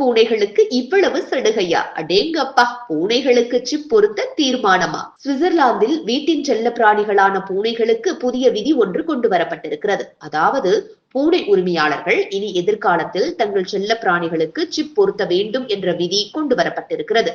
பூனைகளுக்கு இவ்வளவு சடுகையா? அடேங்கப்பா பூனைகளுக்கு சிப் பொருத்த தீர்மானமா? சுவிட்சர்லாந்தில் வீட்டின் செல்ல பிராணிகளான பூனைகளுக்கு புதிய விதி ஒன்று கொண்டு வரப்பட்டிருக்கிறது. அதாவது பூனை உரிமையாளர்கள் இனி எதிர்காலத்தில் தங்கள் செல்ல பிராணிகளுக்கு சிப் பொருத்த வேண்டும் என்ற விதி கொண்டு வரப்பட்டிருக்கிறது.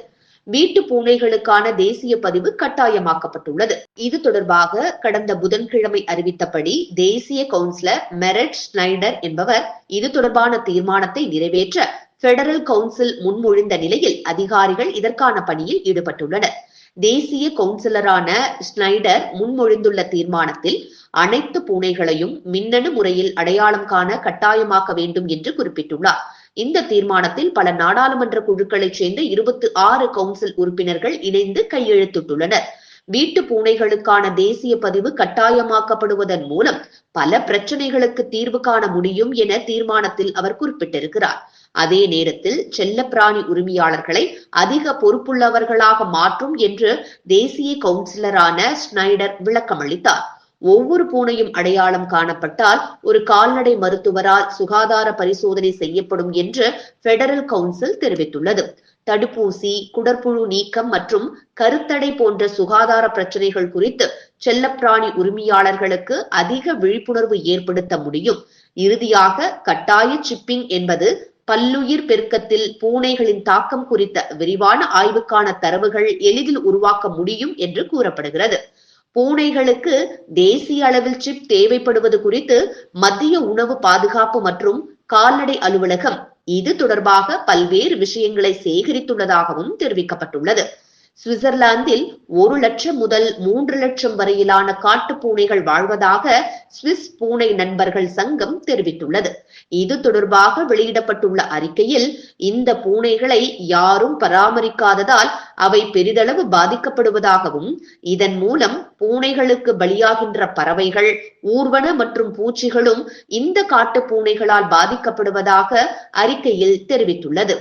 வீட்டு பூனைகளுக்கான தேசிய பதிவு கட்டாயமாக்கப்பட்டுள்ளது. இது தொடர்பாக கடந்த புதன்கிழமை அறிவித்தபடி தேசிய கவுன்சிலர் மெரட் ஸ்னைடர் என்பவர் இது தொடர்பான தீர்மானத்தை நிறைவேற்ற பெடரல் கவுன்சில் முன்மொழிந்த நிலையில் அதிகாரிகள் இதற்கான பணியில் ஈடுபட்டுள்ளனர். தேசிய கவுன்சிலரான ஸ்னைடர் முன்மொழிந்துள்ள தீர்மானத்தில் அனைத்து பூனைகளையும் மின்னணு முறையில் அடையாளம் காண கட்டாயமாக்க வேண்டும் என்று குறிப்பிட்டுள்ளார். இந்த தீர்மானத்தில் பல நாடாளுமன்ற குழுக்களைச் சேர்ந்த இருபத்தி ஆறு கவுன்சில் உறுப்பினர்கள் இணைந்து கையெழுத்திட்டுள்ளனர். வீட்டு பூனைகளுக்கான தேசிய பதிவு கட்டாயமாக்கப்படுவதன் மூலம் பல பிரச்சனைகளுக்கு தீர்வு காண முடியும் என தீர்மானத்தில் அவர் குறிப்பிட்டிருக்கிறார். அதே நேரத்தில் செல்லப்பிராணி உரிமையாளர்களை அதிக பொறுப்புள்ளவர்களாக மாற்றும் என்று தேசிய கவுன்சிலரான ஸ்னைடர் விளக்கமளித்தார் ஒவ்வொரு பூனையும் அடையாளம் காணப்பட்டால் ஒரு கால்நடை மருத்துவரால் சுகாதார பரிசோதனை செய்யப்படும் என்று பெடரல் கவுன்சில் தெரிவித்துள்ளது. தடுப்பூசி குடற்புழு நீக்கம் மற்றும் கருத்தடை போன்ற சுகாதார பிரச்சனைகள் குறித்து செல்லப்பிராணி உரிமையாளர்களுக்கு அதிக விழிப்புணர்வு ஏற்படுத்த முடியும். இறுதியாக கட்டாய சிப்பிங் என்பது பல்லுயிர் பெருக்கத்தில் பூனைகளின் தாக்கம் குறித்த விரிவான ஆய்வுக்கான தரவுகள் எளிதில் உருவாக்க முடியும் என்று கூறப்படுகிறது. பூனைகளுக்கு தேசிய அளவில் சிப் தேவைப்படுவது குறித்து மத்திய உணவு பாதுகாப்பு மற்றும் கால்நடை அலுவலகம் இது தொடர்பாக பல்வேறு விஷயங்களை சேகரித்துள்ளதாகவும் தெரிவிக்கப்பட்டுள்ளது. சுவிட்சர்லாந்தில் ஒரு லட்சம் முதல் மூன்று லட்சம் வரையிலான காட்டு பூனைகள் வாழ்வதாக சுவிஸ் பூனை நண்பர்கள் சங்கம் தெரிவித்துள்ளது. இது தொடர்பாக வெளியிடப்பட்டுள்ள அறிக்கையில் இந்த பூனைகளை யாரும் பராமரிக்காததால் அவை பெரிதளவு பாதிக்கப்படுவதாகவும் இதன் மூலம் பூனைகளுக்கு பலியாகின்ற பறவைகள் ஊர்வன மற்றும் பூச்சிகளும் இந்த காட்டு பூனைகளால் பாதிக்கப்படுவதாக அறிக்கையில் தெரிவித்துள்ளது.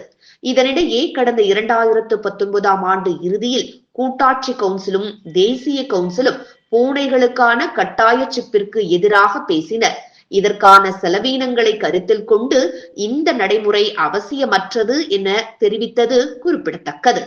இதனிடையே கடந்த இரண்டாயிரத்து பத்தொன்பதாம் ஆண்டு இறுதியில் கூட்டாட்சி கவுன்சிலும் தேசிய கவுன்சிலும் பூனைகளுக்கான கட்டாய சிப்பிற்கு எதிராக பேசினர். இதற்கான செலவீனங்களை கருத்தில் கொண்டு இந்த நடைமுறை அவசியமற்றது என தெரிவித்தது குறிப்பிடத்தக்கது.